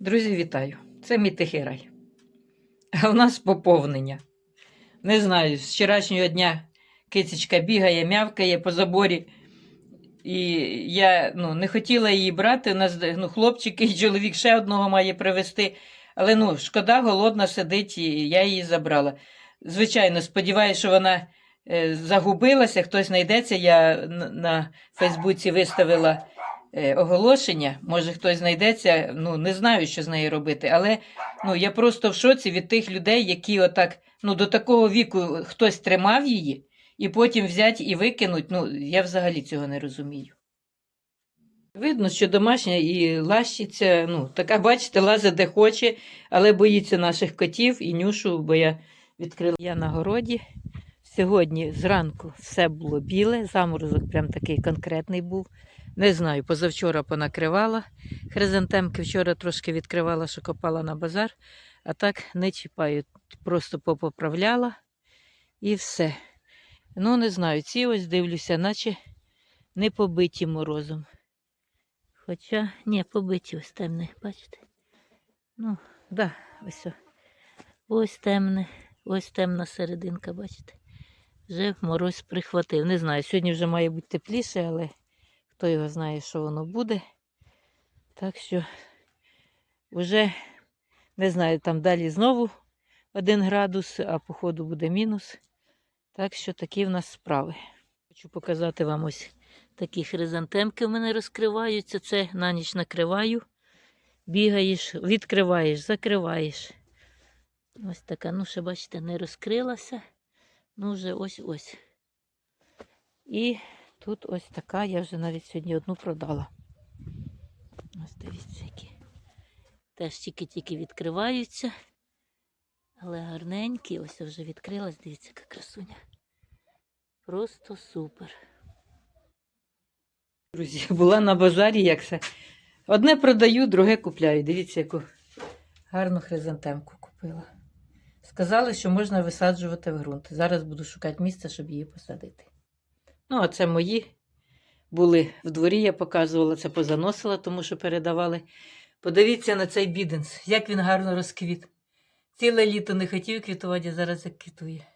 Друзі, вітаю! Це мій тихий рай. А в нас поповнення. Не знаю, з вчорашнього дня кицечка бігає, мявкає по заборі. І я ну, не хотіла її брати. У нас ну, хлопчик і чоловік ще одного має привезти. Але ну, шкода, голодна сидить, і я її забрала. Звичайно, сподіваюся, що вона е, загубилася, хтось знайдеться. Я на, Фейсбуці виставила оголошення. Може, хтось знайдеться. Ну, не знаю, що з нею робити. Але ну, я просто в шоці від тих людей, які отак, ну, до такого віку хтось тримав її, і потім взять і викинуть. Ну, я взагалі цього не розумію. Видно, що домашня і лащиться, ну, така, бачите, лазить де хоче, але боїться наших котів і нюшу, бо я відкрила. Я на городі. Сьогодні зранку все було біле, заморозок прям такий конкретний був. Не знаю, позавчора понакривала. Хризантемки вчора трошки відкривала, що копала на базар, а так не чіпаю. Просто попоправляла і все. Ну, не знаю, ці ось дивлюся, наче не побиті морозом. Хоча, ні, побиті ось темне, бачите? Ну, да, ось. Ось темне, ось темна серединка, бачите? Вже мороз прихватив. Не знаю, сьогодні вже має бути тепліше, але хто його знає, що воно буде. Так що вже не знаю, там далі знову один градус, а походу буде мінус. Так що такі в нас справи. Хочу показати вам ось такі хризантемки в мене розкриваються. Це на ніч накриваю. Бігаєш, відкриваєш, закриваєш. Ось така, ну ще бачите, не розкрилася. Ну, вже ось-ось. І тут ось така, я вже навіть сьогодні одну продала. Ось дивіться, які. Теж тільки-тільки відкриваються. Але гарненькі, ось вже відкрилась, дивіться, яка красуня. Просто супер. Друзі, була на базарі, як це. Одне продаю, друге купляю. Дивіться, яку гарну хризантемку купила. Сказали, що можна висаджувати в ґрунт. Зараз буду шукати місце, щоб її посадити. Ну, а це мої були в дворі, я показувала це, позаносила, тому що передавали. Подивіться на цей біденс, як він гарно розквіт. Ціле літо не хотів квітувати, а зараз як квітує.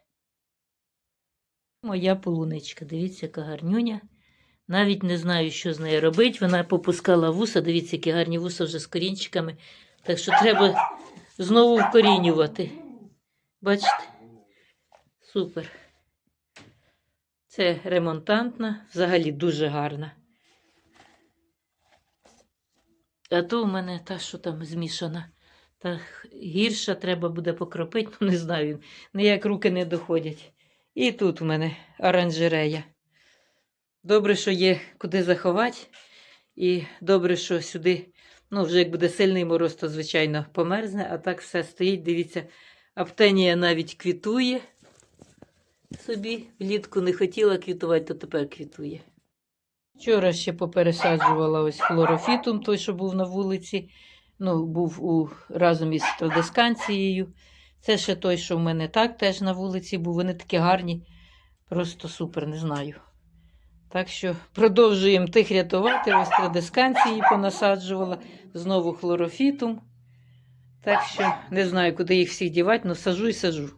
Моя полуничка, дивіться, яка гарнюня. Навіть не знаю, що з нею робити. Вона попускала вуса. Дивіться, які гарні вуса вже з корінчиками. Так що треба знову вкорінювати. Бачите? Супер. Це ремонтантна, взагалі дуже гарна. А то у мене та, що там змішана. Та гірша треба буде покропити, ну не знаю, ніяк руки не доходять. І тут у мене оранжерея. Добре, що є куди заховати. І добре, що сюди, ну, вже як буде сильний мороз, то, звичайно, померзне, а так все стоїть. Дивіться, аптенія навіть квітує собі. Влітку не хотіла квітувати, то тепер квітує. Вчора ще попересаджувала ось хлорофітум, той, що був на вулиці. Ну, був у, разом із традисканцією. Це ще той, що в мене так теж на вулиці був. Вони такі гарні, просто супер, не знаю. Так що продовжуємо тих рятувати. Ось традисканції понасаджувала, знову хлорофітум. Так що не знаю, куди їх всіх дівати, але сажу і сажу.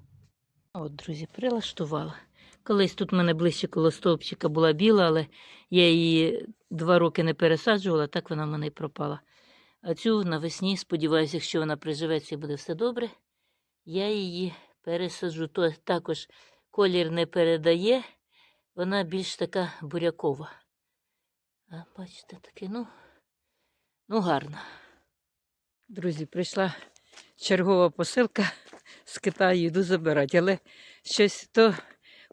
От, друзі, прилаштувала. Колись тут в мене ближче коло стовпчика була біла, але я її два роки не пересаджувала, так вона в мене і пропала. А цю навесні, сподіваюся, якщо вона приживеться і буде все добре, я її пересаджу. То також колір не передає, вона більш така бурякова. А бачите, таке, ну, ну гарно. Друзі, прийшла чергова посилка з Китаю, йду забирати, але щось то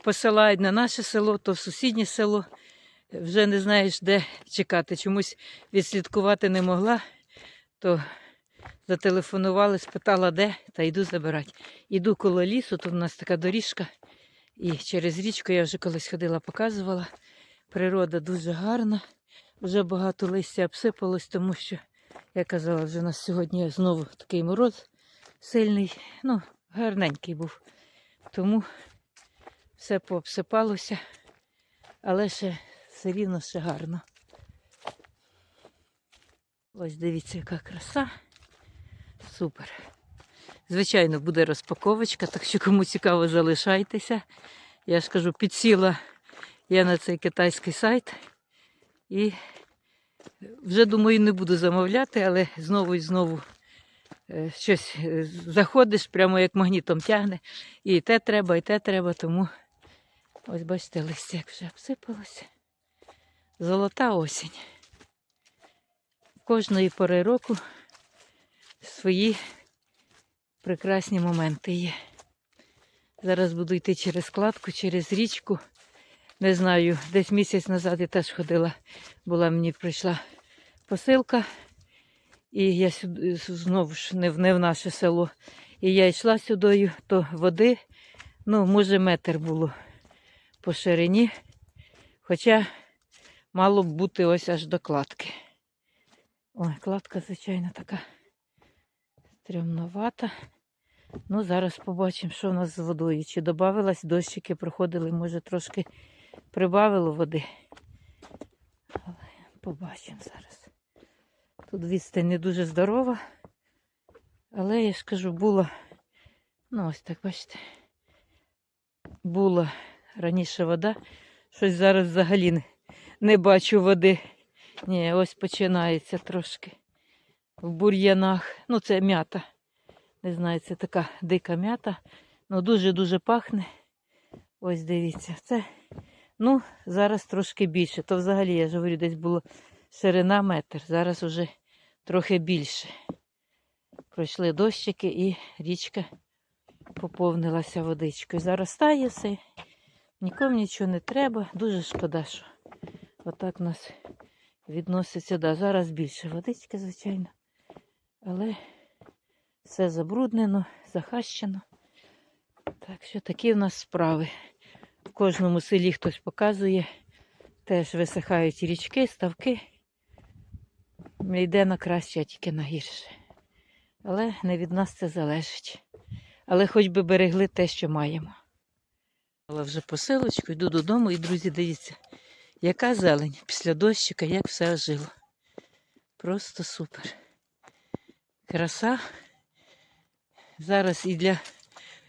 посилають на наше село, то в сусіднє село. Вже не знаєш, де чекати. Чомусь відслідкувати не могла, то зателефонували, спитала, де, та йду забирати. Іду коло лісу, тут у нас така доріжка. І через річку я вже колись ходила, показувала. Природа дуже гарна. Вже багато листя обсипалось, тому що, я казала, вже у нас сьогодні знову такий мороз сильний. Ну, гарненький був. Тому все пообсипалося, але ще все рівно ще гарно. Ось дивіться, яка краса. Супер. Звичайно, буде розпаковочка, так що кому цікаво, залишайтеся. Я ж кажу, підсіла я на цей китайський сайт і вже думаю, не буду замовляти, але знову і знову щось е, заходиш, прямо як магнітом тягне. І те треба, і те треба, тому ось бачите, листя як вже обсипалося. Золота осінь. Кожної пори року свої прекрасні моменти є. Зараз буду йти через складку, через річку. Не знаю, десь місяць назад я теж ходила, була мені прийшла посилка, і я сюди знову ж не в, не в наше село. І я йшла сюдою, то води, ну, може, метр було по ширині, хоча мало б бути ось аж до кладки. Ой, кладка, звичайно, така стрімновата. Ну, зараз побачимо, що у нас з водою. Чи додавилась, дощики проходили, може трошки прибавило води. Але побачимо зараз. Тут відстань не дуже здорова. Але я ж кажу, була, ну ось так, бачите, була раніше вода. Щось зараз взагалі не, не бачу води. Ні, ось починається трошки в бур'янах. Ну, це м'ята. Не знаю, це така дика м'ята. Ну, дуже-дуже пахне. Ось дивіться. Це, ну, зараз трошки більше. То взагалі, я ж говорю, десь було ширина метр. Зараз уже трохи більше. Пройшли дощики і річка поповнилася водичкою. Зараз стає все. Нікому нічого не треба. Дуже шкода, що отак у нас відноситься. Да, зараз більше водички, звичайно. Але все забруднено, захащено. Так що такі в нас справи. В кожному селі хтось показує. Теж висихають річки, ставки. Йде на краще, а тільки на гірше. Але не від нас це залежить. Але хоч би берегли те, що маємо. Але вже посилочку, йду додому і, друзі, дивіться, яка зелень після дощика, як все ожило. Просто супер. Краса. Зараз і для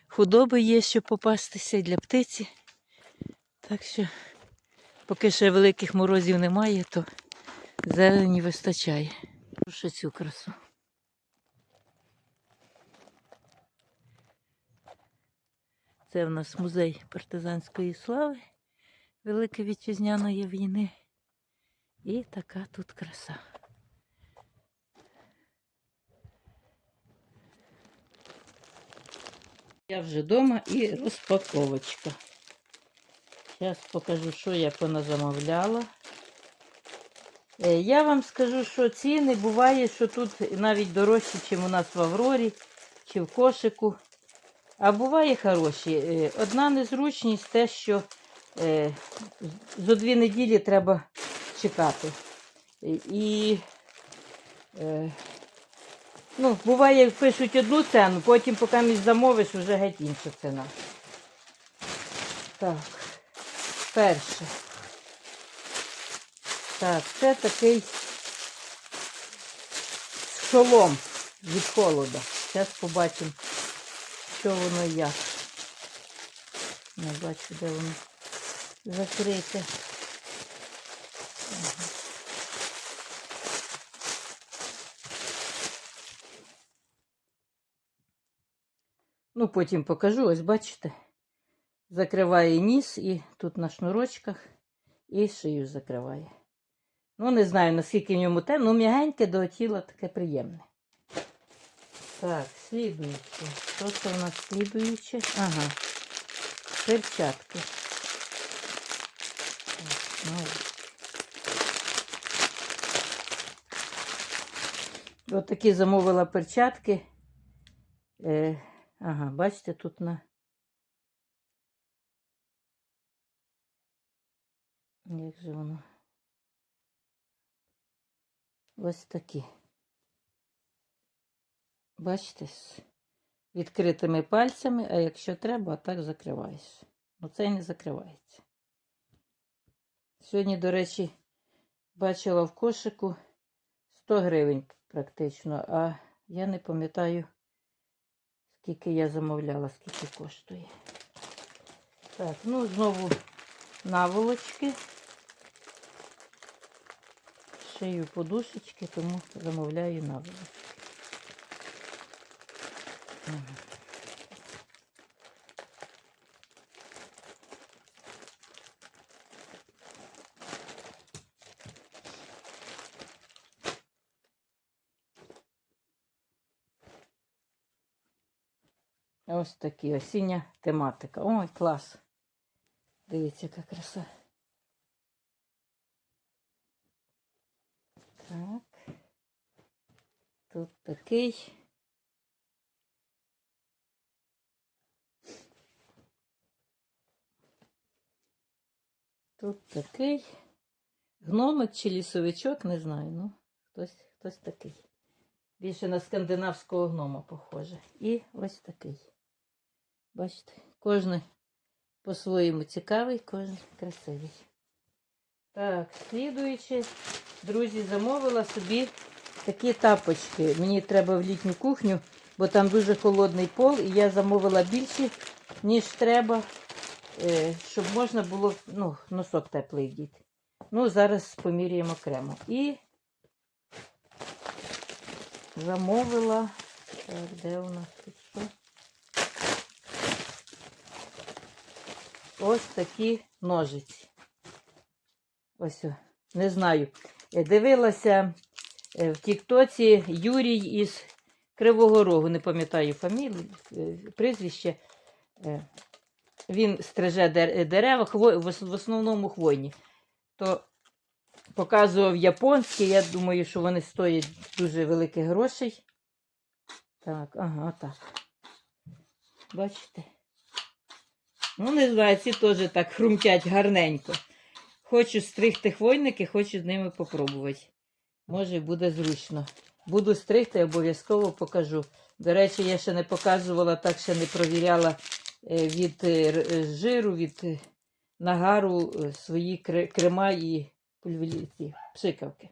худоби є що попастися, і для птиці. Так що, поки ще великих морозів немає, то зелені вистачає. Прошу цю красу. Це в нас музей партизанської слави Великої Вітчизняної війни. І така тут краса. Я вже вдома і розпаковочка. Зараз покажу, що я поназамовляла. Е, Я вам скажу, що ціни буває, що тут навіть дорожчі, ніж у нас в Аврорі чи в кошику. А буває хороші. Е, Одна незручність те, що е, за дві неділі треба чекати. І ну, буває, пишуть одну ціну, потім, поки місь замовиш, вже геть інша ціна. Так, перше. Так, це такий шолом від холода. Зараз побачимо, що воно і як. Не бачу, де воно закрите. Ага. Ну, потім покажу, ось бачите. Закриває ніс і тут на шнурочках і шию закриває. Ну, не знаю, наскільки в ньому темно, ну м'ягеньке до тіла таке приємне. Так, слідуюче. Що це у нас слідуюче? Ага. Перчатки. Так, ну, Ось такі замовила перчатки. Е, ага, бачите, тут на. Як же воно? Ось такі. Бачите, з відкритими пальцями, а якщо треба, так закриваєш. Ну це і не закривається. Сьогодні, до речі, бачила в кошику 100 гривень практично, а Я не пам'ятаю, скільки я замовляла, скільки коштує. Так, ну знову наволочки. Шию подушечки, тому замовляю наволочки. Ага. Ось такі осіння тематика. Ой, клас. Дивіться, яка краса. Так. Тут такий. Тут такий. Гномик чи лісовичок, не знаю. Ну, хтось, хтось такий. Більше на скандинавського гнома похоже. І ось такий. Бачите, кожен по-своєму цікавий, кожен красивий. Так, слідуючи, друзі, замовила собі такі тапочки. Мені треба в літню кухню, бо там дуже холодний пол, і я замовила більші, ніж треба, е, щоб можна було ну, носок теплий вдіти. Ну, зараз поміряємо окремо. І замовила. Так, де у нас тут що? Ось такі ножиці. Ось, не знаю. Е, Дивилася в Тіктоці Юрій із Кривого Рогу, не пам'ятаю фамілію, е, прізвище. Е, Він стриже дерева, в основному хвойні. То показував японські, я думаю, що вони стоять дуже великих грошей. Так, ага, так. Бачите? Ну, не знаю, ці теж так хрумтять гарненько. Хочу стригти хвойники, хочу з ними попробувати. Може, буде зручно. Буду стригти, обов'язково покажу. До речі, я ще не показувала, так ще не провіряла е, від е, е, жиру, від нагару свої крема і пульві- ці пшикавки.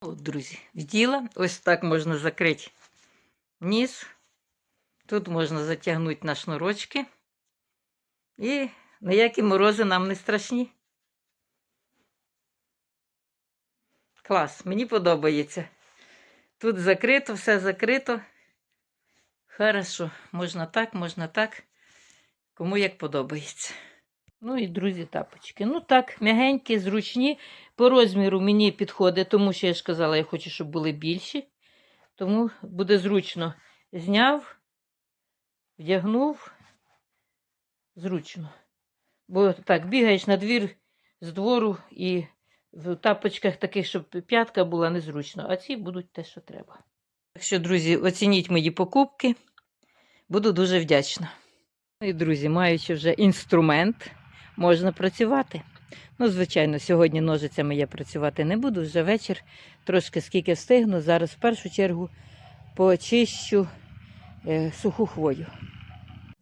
От, друзі, вділа. Ось так можна закрити ніс. Тут можна затягнути на шнурочки. І ніякі морози нам не страшні. Клас, мені подобається. Тут закрито, все закрито. Хорошо, можна так, можна так. Кому як подобається. Ну і друзі, тапочки. Ну так, м'ягенькі, зручні. По розміру мені підходить, тому що я ж казала, я хочу, щоб були більші. Тому буде зручно. Зняв, вдягнув. Зручно. Бо так, бігаєш на двір з двору і в тапочках таких, щоб п'ятка була незручно, а ці будуть те, що треба. Так що, друзі, оцініть мої покупки. Буду дуже вдячна. Ну і, друзі, маючи вже інструмент, можна працювати. Ну, звичайно, сьогодні ножицями я працювати не буду, вже вечір, трошки скільки встигну. Зараз в першу чергу почищу е, суху хвою.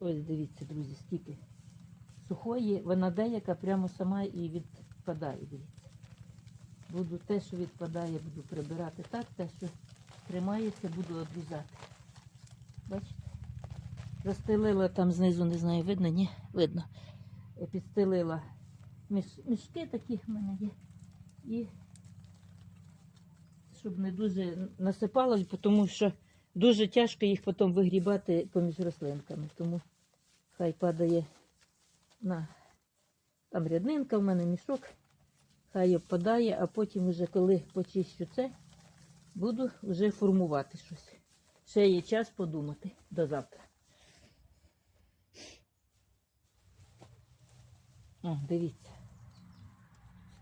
Ось дивіться, друзі, скільки сухої, вона деяка прямо сама і відпадає. Дивіться. Буду те, що відпадає, буду прибирати так, те, що тримається, буду обрізати. Бачите? Застелила там знизу, не знаю, видно, ні? Видно. Е, Підстелила міш, мішки такі в мене є. І щоб не дуже насипалось, тому що дуже тяжко їх потім вигрібати поміж рослинками. Тому хай падає на там ряднинка в мене мішок, хай опадає, а потім, вже коли почищу це, буду вже формувати щось. Ще є час подумати до завтра. О, дивіться.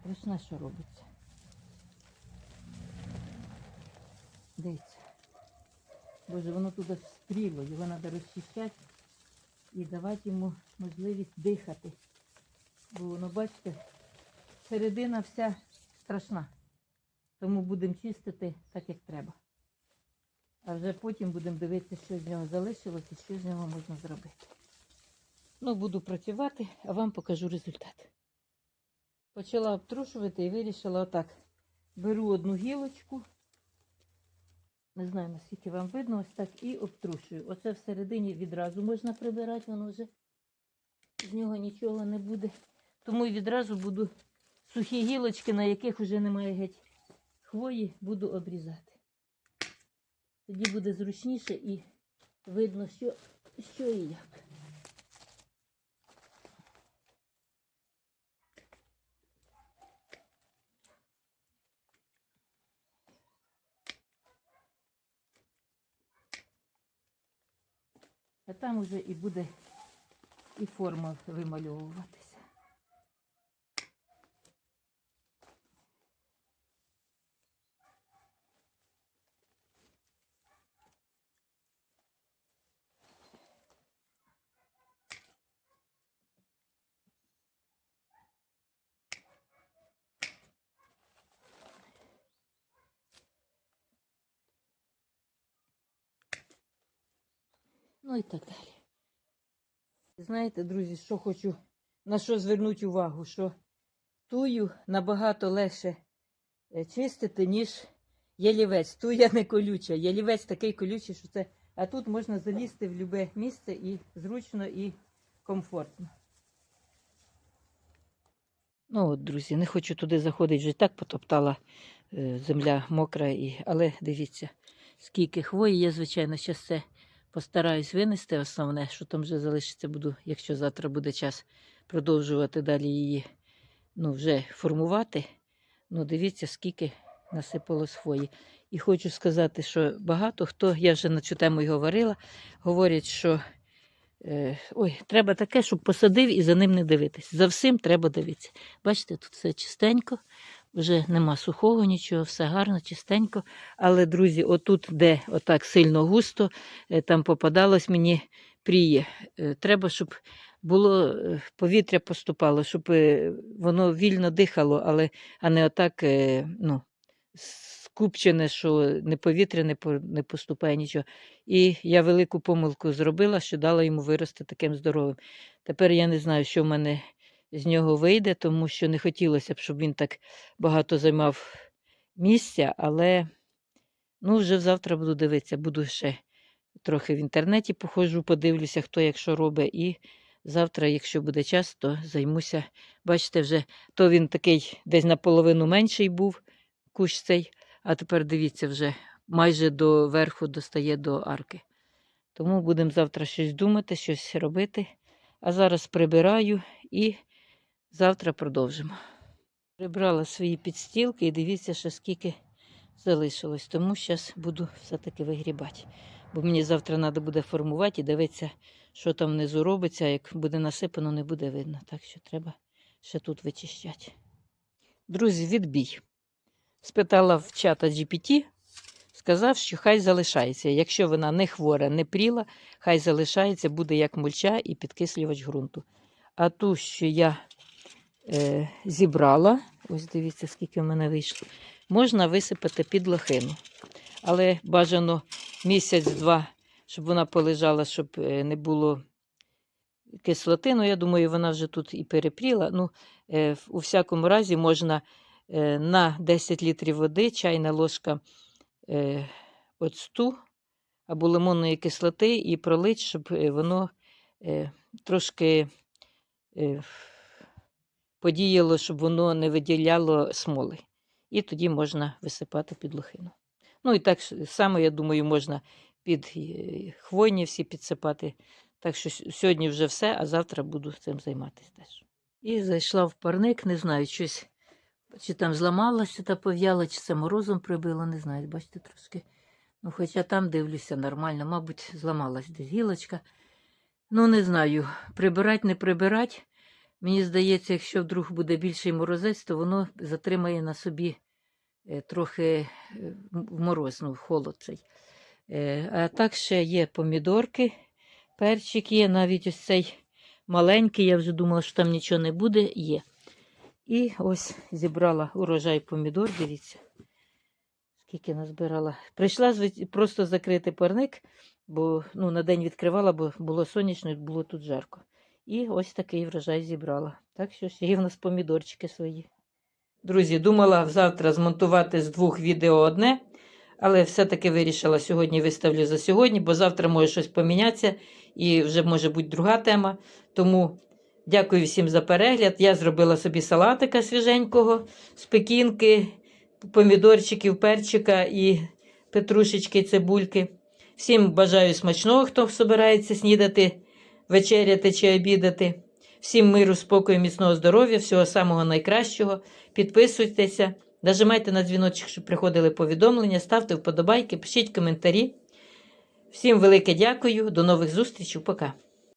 Страшне, що робиться. Дивіться. Боже, воно туди встріло, його треба розчищати і давати йому можливість дихати. Бо воно, бачите, середина вся страшна. Тому будемо чистити так, як треба. А вже потім будемо дивитися, що з нього залишилось і що з нього можна зробити. Ну, буду працювати, а вам покажу результат. Почала обтрушувати і вирішила отак. Беру одну гілочку Не знаю, наскільки вам видно, ось так і обтрушую. Оце всередині відразу можна прибирати, воно вже з нього нічого не буде. Тому відразу буду сухі гілочки, на яких вже немає геть хвої, буду обрізати. Тоді буде зручніше і видно, що, що і як. А там уже і буде і форма вимальовуватися. Ну і так далі. Знаєте, друзі, що хочу на що звернути увагу, що тую набагато легше е, чистити, ніж ялівець. Туя не колюча. Ялівець такий колючий, що це. А тут можна залізти в будь-яке місце і зручно, і комфортно. Ну от, друзі, не хочу туди заходити, вже так потоптала е, земля мокра, і... але дивіться, скільки хвої є, звичайно, ще це постараюсь винести основне, що там вже залишиться, буду, якщо завтра буде час продовжувати далі її ну, вже формувати. Ну, дивіться, скільки насипалось хвої. І хочу сказати, що багато хто, я вже на цю тему й говорила, говорять, що е, ой, треба таке, щоб посадив і за ним не дивитись. За всім треба дивитися. Бачите, тут все чистенько, вже нема сухого нічого, все гарно, чистенько. Але, друзі, отут, де отак сильно густо, е, там попадалось мені пріє. Е, Треба, щоб було е, повітря поступало, щоб воно вільно дихало, але а не отак ну, скупчене, що не повітря не, по- не поступає нічого. І я велику помилку зробила, що дала йому вирости таким здоровим. Тепер я не знаю, що в мене з нього вийде, тому що не хотілося б, щоб він так багато займав місця, але ну, вже завтра буду дивитися, буду ще трохи в інтернеті походжу, подивлюся, хто як що робить. І завтра, якщо буде час, то займуся. Бачите, вже то він такий десь наполовину менший був кущ цей, а тепер дивіться, вже майже до верху достає до арки. Тому будемо завтра щось думати, щось робити. А зараз прибираю і завтра продовжимо. Прибрала свої підстілки і дивіться, що скільки залишилось. Тому зараз буду все-таки вигрібати. Бо мені завтра треба буде формувати і дивитися, що там внизу робиться. Як буде насипано, не буде видно. Так що треба ще тут вичищати. Друзі, відбій. Спитала в чата GPT, сказав, що хай залишається. Якщо вона не хвора, не пріла, хай залишається, буде як мульча і підкислювач ґрунту. А ту, що я е, зібрала, ось дивіться, скільки в мене вийшло, можна висипати під лохину. Але бажано місяць-два, щоб вона полежала, щоб е, не було кислоти. Ну, я думаю, вона вже тут і перепріла. Ну, е, у всякому разі, можна е, на 10 літрів води чайна ложка е, оцту або лимонної кислоти і пролить, щоб воно трошки подіяло, щоб воно не виділяло смоли. І тоді можна висипати під лохину. Ну і так само, я думаю, можна під е, хвойні всі підсипати. Так що сьогодні вже все, а завтра буду цим займатися теж. І зайшла в парник, не знаю, щось, чи там зламалася та пов'яла, чи це морозом прибило, не знаю, бачите, трошки. Ну, хоча там дивлюся нормально, мабуть, зламалась десь гілочка. Ну, не знаю, прибирать, не прибирать. Мені здається, якщо вдруг буде більший морозець, то воно затримає на собі е, трохи е, в мороз, ну, холод цей. Е, А так ще є помідорки, перчик є, навіть ось цей маленький, я вже думала, що там нічого не буде, є. І ось зібрала урожай помідор, дивіться, скільки назбирала. Прийшла просто закрити парник, бо ну, на день відкривала, бо було сонячно і було тут жарко. І ось такий врожай зібрала. Так що ще є в нас помідорчики свої. Друзі, думала завтра змонтувати з двох відео одне, Але все-таки вирішила сьогодні виставлю за сьогодні, бо завтра може щось помінятися і вже може бути друга тема. Тому дякую всім за перегляд. Я зробила собі салатика свіженького з пекінки, помідорчиків, перчика і петрушечки, цибульки. Всім бажаю смачного, хто збирається снідати, вечеряти чи обідати. Всім миру, спокою, міцного здоров'я, всього самого найкращого. Підписуйтеся, нажимайте на дзвіночок, щоб приходили повідомлення, ставте вподобайки, пишіть коментарі. Всім велике дякую, до нових зустрічей, пока.